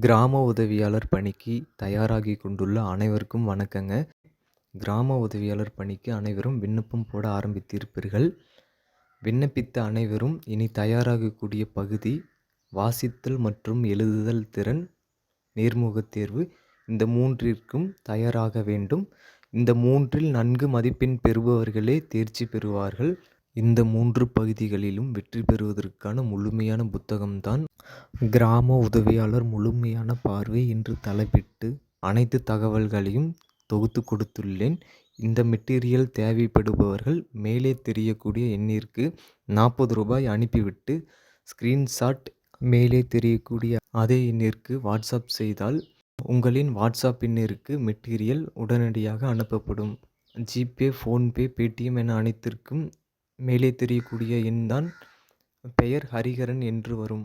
கிராம உதவியாளர் பணிக்கு தயாராகி கொண்டுள்ள அனைவருக்கும் வணக்கங்க. கிராம உதவியாளர் பணிக்கு அனைவரும் விண்ணப்பம் போட ஆரம்பித்திருப்பீர்கள். விண்ணப்பித்த அனைவரும் இனி தயாராகக்கூடிய பகுதி வாசித்தல் மற்றும் எழுதுதல் திறன் நேர்முகத் தேர்வு இந்த மூன்றிற்கும் தயாராக வேண்டும். இந்த மூன்றில் நன்கு மதிப்பெண் பெறுபவர்களே தேர்ச்சி பெறுவார்கள். இந்த மூன்று பகுதிகளிலும் வெற்றி பெறுவதற்கான முழுமையான புத்தகம்தான் கிராம உதவியாளர் முழுமையான பார்வை என்று தலைப்பிட்டு அனைத்து தகவல்களையும் தொகுத்து கொடுத்துள்ளேன். இந்த மெட்டீரியல் தேவைப்படுபவர்கள் மேலே தெரியக்கூடிய எண்ணிற்கு நாற்பது ரூபாய் அனுப்பிவிட்டு ஸ்க்ரீன்ஷாட் மேலே தெரியக்கூடிய அதே எண்ணிற்கு வாட்ஸ்அப் செய்தால் உங்களின் வாட்ஸ்அப் எண்ணிற்கு மெட்டீரியல் உடனடியாக அனுப்பப்படும். ஜிபே ஃபோன்பே பேடிஎம் என அனைத்திற்கும் மேலே தெரியக்கூடிய எண்தான் பெயர் ஹரிஹரன் என்று வரும்.